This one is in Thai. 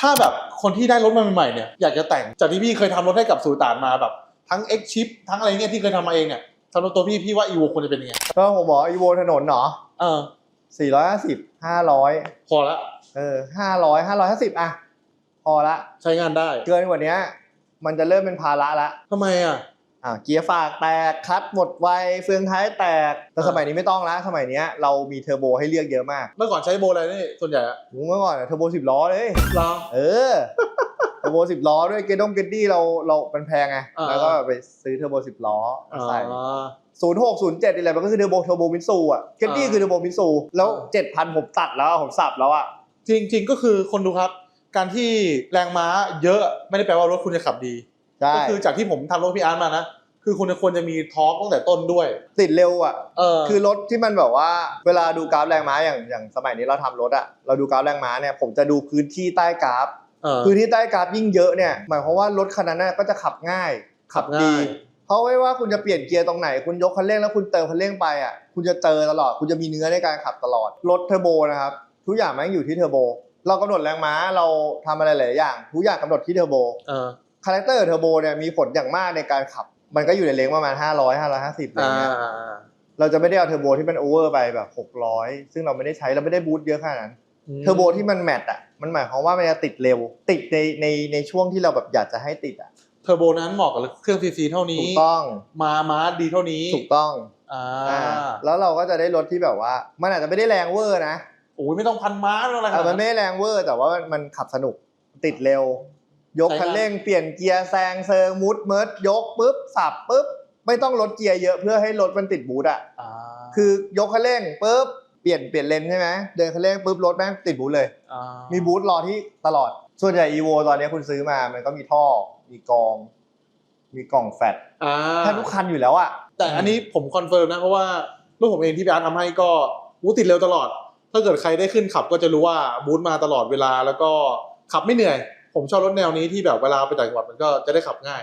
ถ้าแบบคนที่ได้รถมาใหม่ๆเนี่ยอยากจะแต่งจากที่พี่เคยทำรถให้กับสูตานมาแบบ ทั้ง X Chip ทั้งอะไรเนี่ยที่เคยทำมาเองเนี่ยสำหรับตัวพี่พี่ว่า Evo ควรจะเป็นยังไงก็ผมบอกอีโวถนนเนาะเออสี่ร้อยห้าสิบห้าร้อยพอละเออห้าร้อยห้าร้อยห้าสิบอะพอละ ใช้งานได้ เกินกว่านี้มันจะเริ่มเป็นภาระละทำไมอะ อ่าเกียร์ฝากแตกคัดหมดไวเฟืองท้ายแตกแต่อ่าสมัยนี้ไม่ต้องละสมัยเนี้ยเรามีเทอร์โบให้เลือกเยอะมากเมื่อก่อนใช้โบอะไรนี่ส่วนใหญ่อะโอ้เมื่อก่อนอะเทอร์โบสิบล้อเลยเรา เออ เทอร์โบสิบล้อด้วยเกดงเกดดี้เราเราเป็นแพงไงอ่า แล้วก็ไปซื้อเทอร์โบสิบล้อมาอ๋อใส่ศูนย์หกศูนย์เจ็ดอะไรมันก็คือเทอร์โบเทอร์โบมินซูอะเกดดี้อ่าคือเทอร์โบมินซูแล้วอ่า เจ็ดพันผมตัดแล้วอะผมสับแล้วอะจริง ๆ ก็คือคนดูครับ การที่แรงม้าเยอะไม่ได้แปลว่ารถคุณจะขับดี ใช่ก็คือจากที่ผมทำรถพี่อาร์ตมานะ คือคุณควรจะมีทอร์กตั้งแต่ต้นด้วย ติดเร็วอะ เออ คือรถที่มันแบบว่า เวลาดูกราฟแรงม้าอย่างอย่างสมัยนี้เราทำรถอะ เราดูกราฟแรงม้าเนี่ยผมจะดูพื้นที่ใต้กราฟ เออ พื้นที่ใต้กราฟยิ่งเยอะเนี่ยหมายความว่ารถคันนั้นนะก็จะขับง่ายขับดี ง่าย เพราะไม่ว่าคุณจะเปลี่ยนเกียร์ตรงไหน คุณยกคันเร่งแล้วคุณเติมคันเร่งไปอะคุณจะเจอตลอดคุณจะมีเนื้อในการขับตลอดรถเทอร์โบนะครับทุกอย่างมันอยู่ที่เทอร์โบ เรากำหนดแรงม้าเราทำอะไรหลายอย่างทุกอย่างกำหนดที่เทอร์โบ เออ คาแรคเตอร์เทอร์โบเนี่ยมีผลอย่างมากในการขับ มันก็อยู่ในเลนประมาณ 500 550อะไรอ่าเงี้ยเราจะไม่ได้เอาเทอร์โบที่มันโอเวอร์ไปแบบ 600 ซึ่งเราไม่ได้ใช้เราไม่ได้บูตเยอะขนาดนั้นเทอร์โบที่มันแมทอะมันหมายความว่ามันจะติดเร็ว ติดในในในช่วงที่เราแบบอยากจะให้ติดอะเทอร์โบนั้นเหมาะกับเครื่องซีซีเท่านี้ถูกต้องมาม้าดีเท่านี้ถูกต้องอ่าอ่าแล้วเราก็จะได้รถที่แบบว่า มันอาจจะไม่ได้แรงเวอร์นะโอ้ยไม่ต้องพันม้าไม่ต้องอะไรขเอนาอดมันไม่ได้แรงเวอร์แต่ว่ามันมันขับสนุกติดเร็ว ยกใช้งานคันเร่งเปลี่ยนเกียร์แซงเซิงมุดเมิร์ดยกปุ๊บสับปุ๊บไม่ต้องลดเกียร์เยอะเพื่อให้รถมันติดบูทอะอ่าคือยกคันเร่งปุ๊บเปลี่ยนเปลี่ยนเลนใช่ไหมเดินคันเร่งปุ๊บรถแม่งติดบูทเลยามีบูธรอที่ตลอดส่วนใหญ่ EVO ตอนนี้คุณซื้อมามันก็มีท่อมีกรอง มีกล่องแฟตอ่าแทบทุกคันอยู่แล้วอะแต่อันนี้ผมคอนเฟิร์มนะเพราะว่าลูกผมเองที่พี่อาร์ตทำให้ก็บูทติดเร็วตลอด ถ้าเกิดใครได้ขึ้นขับก็จะรู้ว่าบูทมาตลอดเวลาแล้วก็ขับไม่เหนื่อย ผมชอบรถแนวนี้ที่แบบเวลาไปต่างจังหวัดมันก็จะได้ขับง่าย